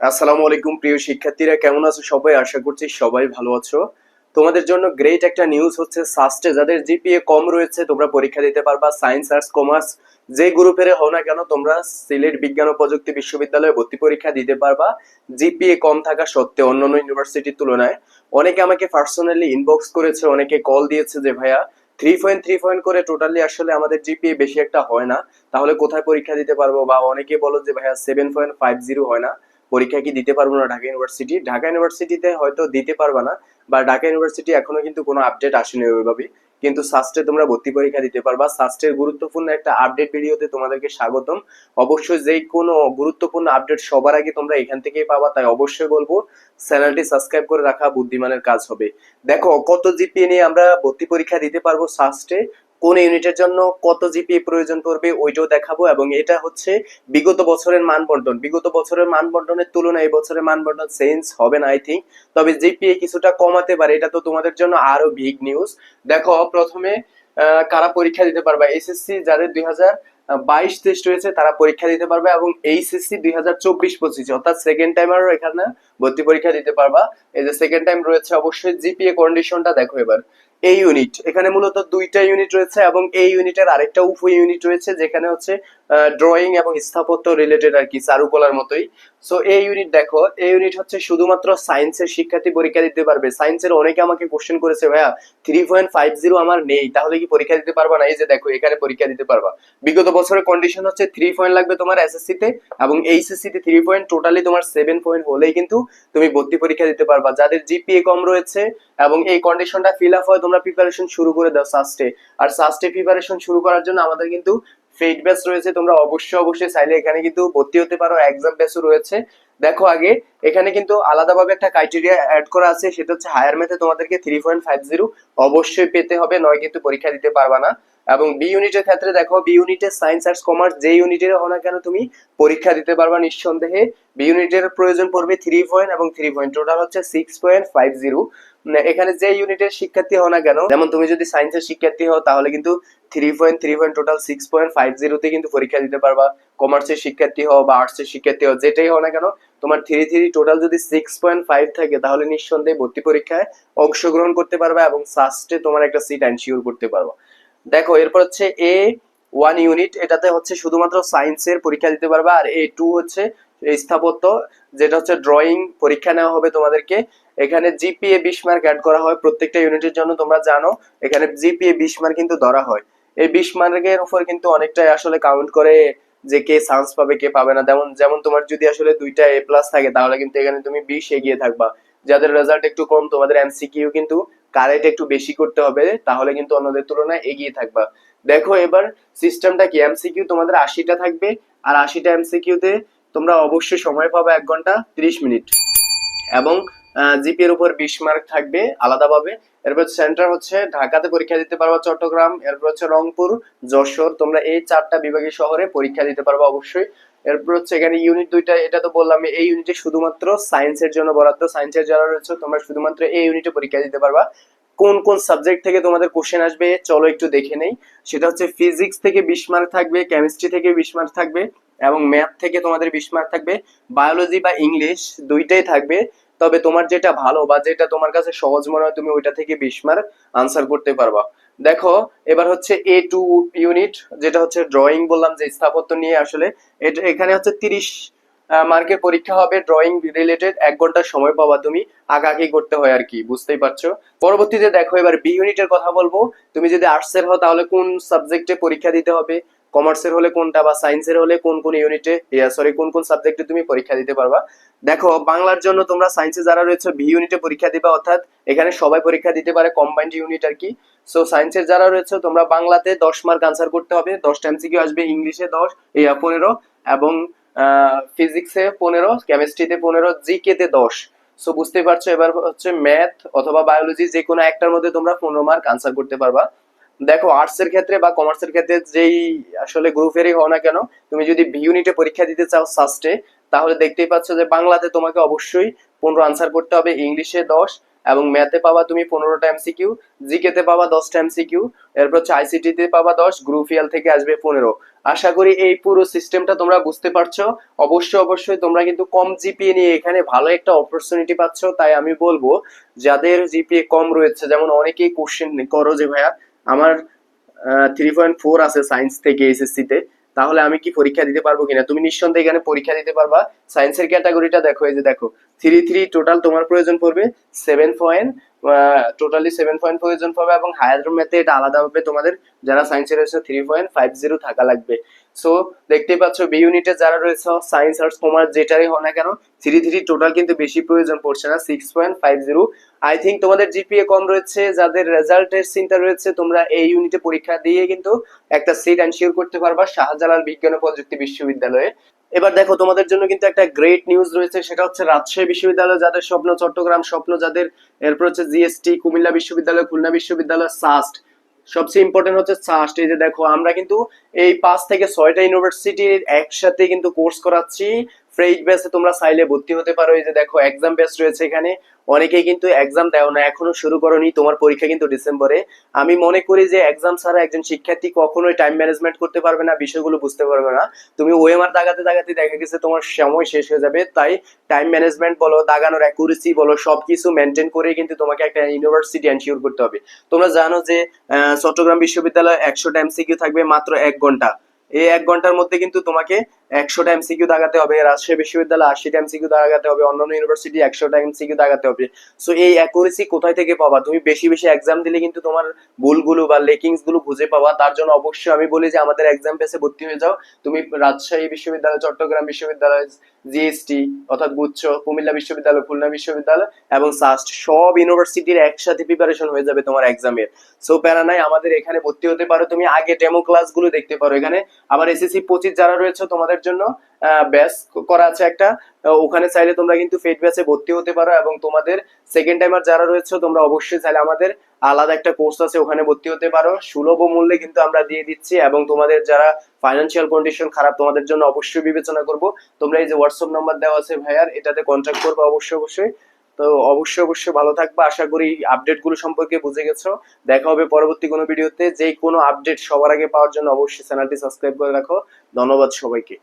আসসালামু আলাইকুম, প্রিয় শিক্ষার্থীরা। কেমন আছো সবাই? আশা করছি সবাই ভালো আছো। তোমাদের জন্য গ্রেট একটা নিউজ হচ্ছে সাস্টে যাদের জিপিএ কম রয়েছে, তোমরা পরীক্ষা দিতে পারবা। সায়েন্স আর্টস কমার্স যে গ্রুপের হও না কেন, তোমরা সিলেট বিজ্ঞান ও প্রযুক্তি বিশ্ববিদ্যালয়ে ভর্তি পরীক্ষা দিতে পারবা। জিপিএ কম থাকা সত্ত্বেও অন্যান্য ইউনিভার্সিটির তুলনায় অনেকে আমাকে পার্সোনালি ইনবক্স করেছে, অনেকে কল দিয়েছে যে, ভাইয়া থ্রি পয়েন্ট থ্রি পয়েন্ট করে টোটালি আসলে আমাদের জিপিএ বেশি একটা হয় না। তাহলে কোথায় পরীক্ষা দিতে পারব? বা অনেকে বলো যে, ভাইয়া সেভেন পয়েন্ট ফাইভ জিরো হয় না। পরীক্ষা কি দিতে পারব না ঢাকা ইউনিভার্সিটি ঢাকা ইউনিভার্সিটিতে হয়তো দিতে পারবা না বা ঢাকা ইউনিভার্সিটি এখনও কিন্তু কোনো আপডেট আসেনি ওইভাবে। কিন্তু সাস্টে তোমরা ভর্তি পরীক্ষা দিতে পারবা। সাস্টের গুরুত্বপূর্ণ একটা আপডেট ভিডিওতে তোমাদেরকে স্বাগতম। অবশ্যই যে কোনো গুরুত্বপূর্ণ আপডেট সবার আগে তোমরা এখান থেকেই পাবা, তাই অবশ্যই বলব, চ্যানেলটি সাবস্ক্রাইব করে রাখা, বুদ্ধিমানের কাজ হবে। দেখো, কত জিপিএ নিয়ে আমরা ভর্তি পরীক্ষা দিতে পারব সাস্টে কোন ইউনিটের জন্য কত জিপিএ প্রয়োজন পড়বে ওইটাও দেখাবো এবং এটা হচ্ছে বিগত বছরের মান বন্টন বিগত বছরের মান বন্টনের তুলনায় এই বছরের মান বন্টন চেঞ্জ হবে না আই থিঙ্ক তবে জিপিএ কিছুটা কমাতে পারে, এটা তো তোমাদের জন্য আরও বিগ নিউজ দেখো, প্রথমে কারা পরীক্ষা দিতে পারবে? এসএসসি যাদের দুই হাজার বাইশ টেস্ট রয়েছে তারা পরীক্ষা দিতে পারবে এবং এইচএসসি দুই হাজার চব্বিশ পঁচিশ, অর্থাৎ সেকেন্ড টাইমারও এখানে ভর্তি পরীক্ষা দিতে পারবা। এই যে সেকেন্ড টাইম রয়েছে, অবশ্যই জিপিএ কন্ডিশনটা দেখো এবার। এই ইউনিট এখানে মূলত দুইটা ইউনিট রয়েছে এবং এই ইউনিটের আরেকটা উপ ইউনিট রয়েছে যেখানে হচ্ছে ড্রয়িং এবং স্থাপত্য রিলেটেড আর কি, চারুকলার মতোই। সো এই ইউনিট দেখো এই ইউনিট হচ্ছে শুধুমাত্র সায়েন্সের শিক্ষার্থী পরীক্ষা দিতে পারবে। সায়েন্সের অনেকে আমাকে কোশ্চেন করেছে, ভাইয়া থ্রি পয়েন্ট ফাইভ জিরো আমার নেই, তাহলে কি পরীক্ষা দিতে পারবা? না, এই যে দেখো, এখানে পরীক্ষা দিতে পারবা। বিগত বছরের কন্ডিশন হচ্ছে থ্রি পয়েন্ট লাগবে তোমার এসএসসি তে এবং এইচএসসি তে থ্রি পয়েন্ট টোটালি তোমার সেভেন পয়েন্ট হলেই কিন্তু তুমি ভর্তি পরীক্ষা দিতে পারবা। যাদের জিপিএ কম রয়েছে এবং এই কন্ডিশনটা ফিল আপ হয় তোমরা প্রিপারেশন শুরু করে দাও সাস্টে আর সাস্টে প্রিপারেশন শুরু করার জন্য আমাদের কিন্তু ফেড ব্যাচ রয়েছে। তোমরা অবশ্যই অবশ্যই চাইলে এখানে কিন্তু ভর্তি হতে পারো এক্সাম ব্যাচও রয়েছে। দেখো আগে, এখানে কিন্তু আলাদাভাবে একটা ক্রাইটেরিয়া অ্যাড করা আছে, সেটা হচ্ছে হায়ার ম্যাথে তোমাদেরকে থ্রি পয়েন্ট ফাইভ জিরো অবশ্যই পেতে হবে, নয় কিন্তু পরীক্ষা দিতে পারবা না। এবং বি ইউনিটের ক্ষেত্রে দেখো বি ইউনিটের সায়েন্স আর্টস কমার্স যে ইউনিটের হো না কেন তুমি পরীক্ষা দিতে পারবা নিঃসন্দেহে। বি ইউনিটের প্রয়োজন পড়বে থ্রি পয়েন্ট এবং থ্রি পয়েন্ট টোটাল হচ্ছে সিক্স পয়েন্ট ফাইভ জিরো এখানে যে ইউনিটের শিক্ষার্থী হও না কেন, যেমন তুমি যদি সায়েন্সের শিক্ষার্থী হও, তাহলে কিন্তু three point three point total six point five জিরোতে কিন্তু পরীক্ষা দিতে পারবা। কমার্সের শিক্ষার্থী হও বা আর্টসের শিক্ষার্থী হও, যেটাই হও না কেন, তোমার থ্রি থ্রি টোটাল যদি সিক্স পয়েন্ট ফাইভ থাকে, তাহলে নিঃসন্দেহে ভর্তি পরীক্ষায় অংশগ্রহণ করতে পারবা এবং সাস্টে তোমার একটা সিট এনশিওর করতে পারবা। দেখো, এরপর হচ্ছে এ ওয়ান ইউনিট এটাতে হচ্ছে শুধুমাত্র সায়েন্সের পরীক্ষা দিতে পারবা, আর এ টু হচ্ছে স্থাপত্য, যেটা হচ্ছে ড্রয়িং পরীক্ষা নেওয়া হবে তোমাদেরকে। এখানে জিপিএ বিশ মার্ক অ্যাড করা হয় প্রত্যেকটা ইউনিটের জন্য, তোমরা জানো। এখানে জিপিএ বিশ মার্ক কিন্তু ধরা হয়। এই বিশ মার্কের উপর কিন্তু অনেকটাই আসলে কাউন্ট করে যে কে চান্স পাবে, কে পাবে না। যেমন যেমন তোমার যদি আসলে দুইটা এ প্লাস থাকে, তাহলে কিন্তু এখানে তুমি বিশ এগিয়ে থাকবা। যাদের রেজাল্ট একটু কম, তোমাদের এমসিকিউ কিন্তু কারেক্ট একটু বেশি করতে হবে, তাহলে কিন্তু অন্যদের তুলনায় এগিয়ে থাকবা। দেখো এবার সিস্টেমটা কি? এমসিকিউ তোমাদের আশিটা থাকবে, আর আশিটা এমসিকিউতে তোমরা অবশ্যই সময় পাবে এক ঘণ্টা তিরিশ মিনিট। এবং জিপি এর উপর বিশ মার্ক থাকবে আলাদাভাবে। এরপর সেন্টার হচ্ছে ঢাকাতে পরীক্ষা দিতে পারবা চট্টগ্রাম, এরপর হচ্ছে রংপুর, যশোর। তোমরা এই চারটা বিভাগীয় শহরে পরীক্ষা দিতে পারবা অবশ্যই। এরপর হচ্ছে এখানে ইউনিট দুইটা, এটা তো বললাম, এই ইউনিটে শুধুমাত্র সায়েন্সের জন্য বরাদ্দ। সায়েন্সের যারা রয়েছে, তোমরা শুধুমাত্র এই ইউনিটে পরীক্ষা দিতে পারবা। কোন কোন সাবজেক্ট থেকে তোমাদের কোশ্চেন আসবে, চলো একটু দেখে নেই। সেটা হচ্ছে ফিজিক্স থেকে বিশ মার্ক থাকবে কেমিস্ট্রি থেকে বিশ মার্ক থাকবে, এবং ম্যাথ থেকে তোমাদের বিশ মার্ক থাকবে। বায়োলজি বা ইংলিশ দুইটাই থাকবে। তবে তোমার যেটা ভালো বা যেটা তোমার কাছে সহজ মনে হয়, তুমি ওইটা থেকে বিশ মার্ক আনসার করতে পারবা। দেখো, এবার হচ্ছে এ টু ইউনিট যেটা হচ্ছে ড্রয়িং বললাম যে স্থাপত্য নিয়ে আসলে এখানে হচ্ছে তিরিশ মার্কের পরীক্ষা হবে ড্রয়িং রিলেটেড এক ঘণ্টা সময় পাবা তুমি আগাকি করতে হয় আর কি, বুঝতেই পারছ? পরবর্তীতে দেখো এবার বি ইউনিটের কথা বলব। তুমি যদি আর্টসের হও তাহলে কোন সাবজেক্টে পরীক্ষা দিতে হবে? কমার্সের হলে কোনটা বা সায়েন্সের হলে কোন কোন ইউনিটে সরি কোন কোন সাবজেক্টে তুমি পরীক্ষা দিতে পারবা। দেখো, বাংলার জন্য তোমরা সায়েন্সে যারা রয়েছে বি ইউনিটে পরীক্ষা দিবা, অর্থাৎ এখানে সবাই পরীক্ষা দিতে পারে কম্বাইন্ড ইউনিট আর কি। সো সায়েন্সের যারা রয়েছে, তোমরা বাংলাতে দশ মার্ক আনসার করতে হবে। দশটা এমসিকিউ আসবে ইংলিশে দশ পনেরো, এবং ফিজিক্সে পনেরো কেমিস্ট্রিতে পনেরো জিকে তে দশ। সো বুঝতেই পারছ, এবার হচ্ছে ম্যাথ অথবা বায়োলজি যে কোনো একটার মধ্যে তোমরা পনেরো মার্ক আনসার করতে পারবা। দেখো আর্টস এর ক্ষেত্রে বা কমার্সের ক্ষেত্রে যেই আসলে গ্রুপেরই হও না কেন, তুমি যদি বি ইউনিটে পরীক্ষা দিতে চাও সাস্টে তাহলে দেখতেই পাচ্ছ যে বাংলাতে তোমাকে অবশ্যই পনেরো আনসার করতে হবে, ইংলিশে দশ, এবং ম্যাথে পাবা তুমি পনেরোটা এমসিকিউ জিকে তে পাবা দশটা এমসিকিউ এরপর হচ্ছে আইসিটি তে পাবা দশ গ্রুপ ইয়াল থেকে আসবে পনেরো। আশা করি এই পুরো সিস্টেমটা তোমরা বুঝতে পারছ। অবশ্যই অবশ্যই তোমরা কিন্তু কম জিপিএ নিয়ে এখানে ভালো একটা অপরচুনিটি পাচ্ছ, তাই আমি বলব, যাদের জিপিএ কম রয়েছে, যেমন অনেকেই কোশ্চেন করো যে ভাইয়া আমার থ্রি পয়েন্ট ফোর আছে সায়েন্স থেকে এসএসসি তে। তাহলে আমি কি পরীক্ষা দিতে পারব কিনা? তুমি নিঃসন্দেহে এখানে পরীক্ষা দিতে পারবা। সায়েন্সের ক্যাটাগরিটা দেখো, এই যে দেখো থ্রি থ্রি টোটাল তোমার প্রয়োজন পড়বে seven point totally seven point প্রয়োজন পড়বে এবং হায়ার ম্যাথে এটা আলাদা হবে তোমাদের, যারা সায়েন্সের রয়েছে থ্রি পয়েন্ট ফাইভ জিরো থাকা লাগবে। সো দেখতেই পাচ্ছ বি ইউনিটে যারা রয়েছে সায়েন্স আর্টস কমার্স যেটারই হোক না কেন থ্রি থ্রি টোটাল কিন্তু বেশি প্রয়োজন পড়ছে না six point five zero I think তোমাদের জিপিএ কম রয়েছে, যাদের রেজাল্টের চিন্তা রয়েছে, তোমরা এই ইউনিটে পরীক্ষা দিয়ে কিন্তু একটা সিট এনশিওর করতে পারবা, শাহজালাল বিজ্ঞান ও প্রযুক্তি বিশ্ববিদ্যালয়ে। এবার দেখো, তোমাদের জন্য কিন্তু একটা গ্রেট নিউজ রয়েছে, সেটা হচ্ছে রাজশাহী বিশ্ববিদ্যালয়, যাদের স্বপ্ন, চট্টগ্রাম স্বপ্ন, যাদের এরপর হচ্ছে জিএসটি কুমিল্লা বিশ্ববিদ্যালয়, খুলনা বিশ্ববিদ্যালয় সাস্ট সবচেয়ে ইম্পর্টেন্ট হচ্ছে সাস্ট এই যে দেখো, আমরা কিন্তু এই পাঁচ থেকে ছয়টা ইউনিভার্সিটির একসাথে কিন্তু কোর্স করাচ্ছি। ফ্রেজ বেসে তোমরা সাইলে ভর্তি হতে পারো। এই যে দেখো এক্সাম বেস রয়েছে এখানে। অনেকেই কিন্তু এক্সাম দেও না, এখনও শুরু করনি, তোমার পরীক্ষা কিন্তু ডিসেম্বরে। আমি মনে করি যে এক্সাম ছাড়া একজন শিক্ষার্থী কখনোই টাইম ম্যানেজমেন্ট করতে পারবে না, বিষয়গুলো বুঝতে পারবে না। তুমি ওএমআর দাগাতে দাগাতে দেখা গেছে তোমার সময় শেষ হয়ে যাবে, তাই টাইম ম্যানেজমেন্ট বলো, দাগানোর অ্যাকুরেসি বলো, সবকিছু মেনটেন করে কিন্তু তোমাকে একটা ইউনিভার্সিটি এনশিওর করতে হবে। তোমরা জানো যে চট্টগ্রাম বিশ্ববিদ্যালয় একশোটা এমসিকিউ থাকবে মাত্র এক ঘণ্টা। এই এক ঘণ্টার মধ্যে কিন্তু তোমাকে একশোটা এমসিকিউ দাগাতে হবে, রাজশাহী বিশ্ববিদ্যালয় আশিটা এমসিকিউ দাগাতে হবে, অন্যান্য ইউনিভার্সিটি একশোটা এমসিকিউ দাগাতে হবে। সো এই অ্যাকুরেসি কোথায় থেকে পাবা? তুমি বেশি বেশি এক্সাম দিলে কিন্তু তোমার ভুলগুলো বা লেকিংসগুলো পাবা। তার জন্য অবশ্যই আমি বলি যে, আমাদের এক্সাম পেসে ভর্তি হয়ে যাও। তুমি রাজশাহী বিশ্ববিদ্যালয়, চট্টগ্রাম বিশ্ববিদ্যালয় জিএসটি অর্থাৎ গুচ্ছ, কুমিল্লা বিশ্ববিদ্যালয়, খুলনা বিশ্ববিদ্যালয় এবং সাস্ট সব ইউনিভার্সিটির একসাথে প্রিপারেশন হয়ে যাবে তোমার এক্সামের সো প্যারা নাই আমাদের এখানে ভর্তি হতে পারো। তুমি আগে ডেমো ক্লাসগুলো দেখতে পারো। এখানে আবার এসএসসি পঁচিশ যারা রয়েছে, তোমাদের জন্য ব্যাচ করা আছে একটা। ওখানে চাইলে তোমরা কিন্তু ফেড ব্যাচে ভর্তি হতে পারো এবং তোমাদের সেকেন্ড টাইমার যারা রয়েছে, তোমরা অবশ্যই চাইলে আমাদের আলাদা একটা কোর্স আছে, ওখানে ভর্তি হতে পারো। সুলভ মূল্যে কিন্তু আমরা দিয়ে দিচ্ছি এবং তোমাদের যারা ফাইন্যান্সিয়াল কন্ডিশন খারাপ, তোমাদের জন্য অবশ্যই বিবেচনা করব। তোমরা এই যে হোয়াটসঅ্যাপ নাম্বার দেওয়া আছে ভাইয়ার, এটাতে কন্ট্যাক্ট করবে অবশ্যই অবশ্যই। তো অবশ্যই অবশ্যই ভালো থাকবে। আশা করি আপডেটগুলো সম্পর্কে বুঝে গেছো। দেখা হবে পরবর্তী কোনো ভিডিওতে যে কোনো আপডেট সবার আগে পাওয়ার জন্য অবশ্যই চ্যানেলটি সাবস্ক্রাইব করে রাখো। ধন্যবাদ সবাইকে।